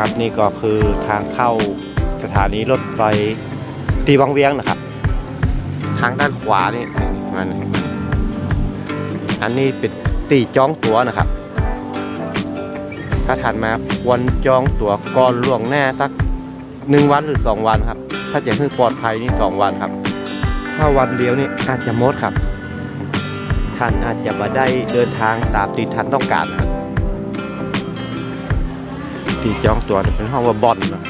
ครับ นี่ก็คือทางเข้าสถานีรถไฟตีวังเวียงนะครับ ทางด้านขวานี่มันอันนี้เป็นตีจองตั๋วนะครับ ถ้าถัดมาควรจองตั๋วก่อนล่วงหน้าสักหนึ่งวันหรือสองวันครับ ถ้าจะให้นปลอดภัยนี่สองวันครับ ถ้าวันเดียวนี่อาจจะมดครับ ท่านอาจจะมาได้เดินทางตามที่ท่านต้องการครับ ที่จองตัวเนี่ยเป็นห้องว่าบอลนะ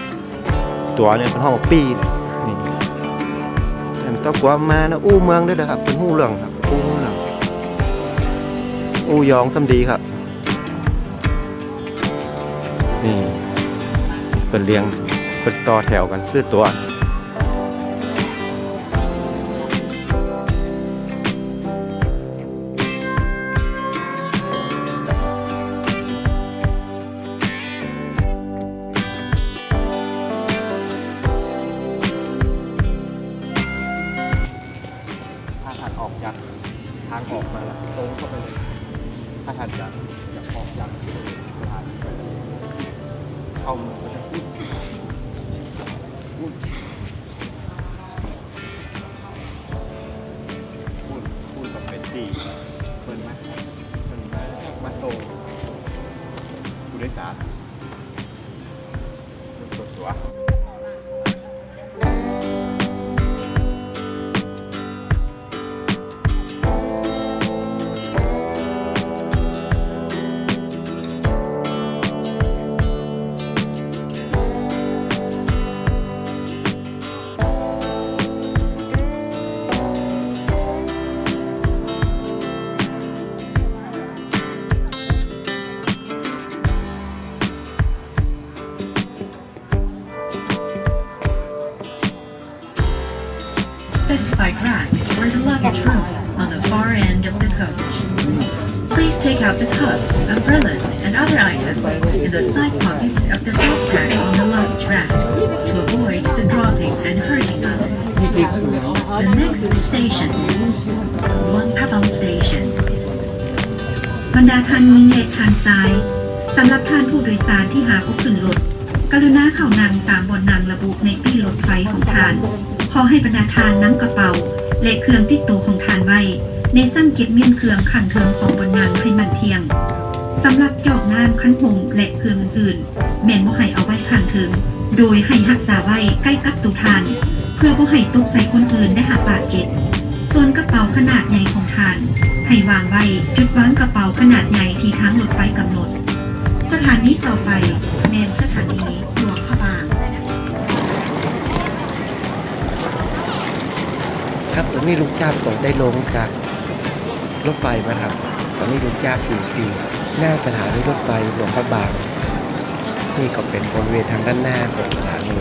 ตัวเนี่ยเป็นห้องว่าปีนะนี่ท่านต้องกลัวมานะอู้เมืองด้วยนะครับเป็นหู้เรื่องครับอู้เรื่องอู้ยองสำดีครับ นี่เป็นเรียงเป็นต่อแถวกันซื้อตัว ออกจากทางออกมาตรงเข้าไปเลยถ้าท่านจะจะออกจากสถานไปเข้าเมืองก็จะพูดพูดพูดพูดกับเป็นตีเปิดมเปิดมามาโตผู้โดยสารตัวตัว specified racks for the luggage room on the far end of the coach. Please take out the cups, umbrellas, and other items in the side pockets of the backpack on the luggage rack to avoid the dropping and hurting others. The next station is One Patong Station. บรรดาท่านยิงเลขทางซ้ายสำหรับท่านผู้โดยสารที่หาผู้ขึ้นรถกรุณาเข้านั่งตามบนนั่งระบุในปี้รถไฟของท่าน ขอให้บรรดาทานน้ำกระเป๋า และเครื่องติดตัวของทานไว้ ในสั้นเก็บเมียนเครื่องขังเทิงของบนนั่งให้มันเทียงสำหรับจอกน้ำคันหงและเครื่องอื่นๆแม่นบ่ให้เอาไว้ข้างเทิง โดยให้รักษาไว้ใกล้กับตัวทาน เพื่อบ่ให้ตกใส่คนอื่นได้หักบาดเจ็บส่วนกระเป๋าขนาดใหญ่ของทาน ให้วางไว้จุดวางกระเป๋าขนาดใหญ่ที่ทางรถไฟกำหนด สถานีต่อไปเนนสถานี ครับตอนนี้ลุงจ้าบก็ได้ลงจากรถไฟมาครับ ตอนนี้ลุงจ้าบอยู่ที่หน้าสถานีรถไฟหลวงพระบาง นี่ก็เป็นบริเวณทางด้านหน้าของสถานี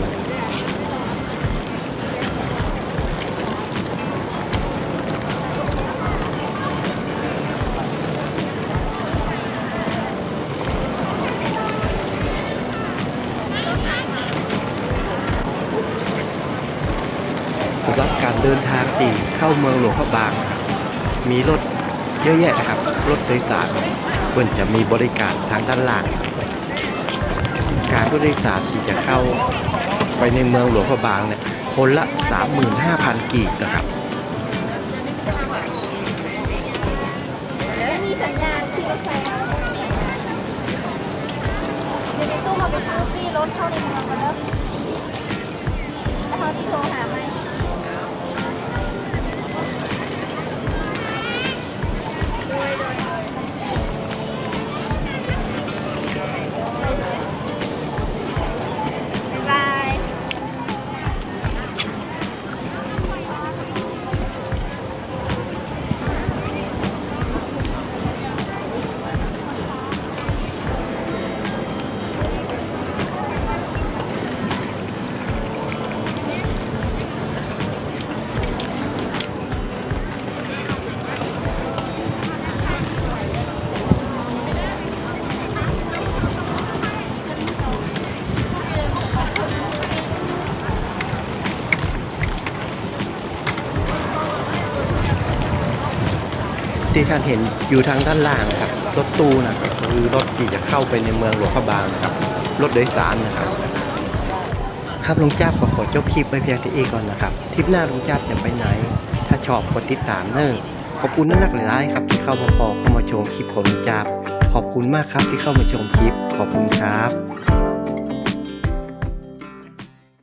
ำหรับการเดินทางตีเข้าเมืองหลวงพระบางครับมีรถเยอะแยะนะครับ รถโดยสารเพิ่นจะมีบริการทางด้านล่าง การผู้โดยสารที่จะเข้าไปในเมืองหลวงพระบางเนี่ยคนละ 35,000 กีบนะครับแล้วมีสัญญาณที่รถไฟแล้วเดี๋ยวในตู้มาไปซื้อที่รถเข้าในเมืองกันแล้วแล้วเขาที่โทรหามบ๊ ที่ท่านเห็นอยู่ทางด้านล่างครับรถตู้นะครับคือรถที่จะเข้าไปในเมืองหลวงพระบางนะครับรถโดยสารนะครับ ครับลุงจ้าบก็ขอจบคลิปไว้เพียงเท่านี้ก่อนนะครับทริปหน้าลุงจ้าบจะไปไหน ถ้าชอบกดติดตามเนอะขอบคุณนักหลายๆครับที่เข้ามาพอเข้ามาชมคลิปของลุงจ้าบขอบคุณมากครับที่เข้ามาชมคลิปขอบคุณครับ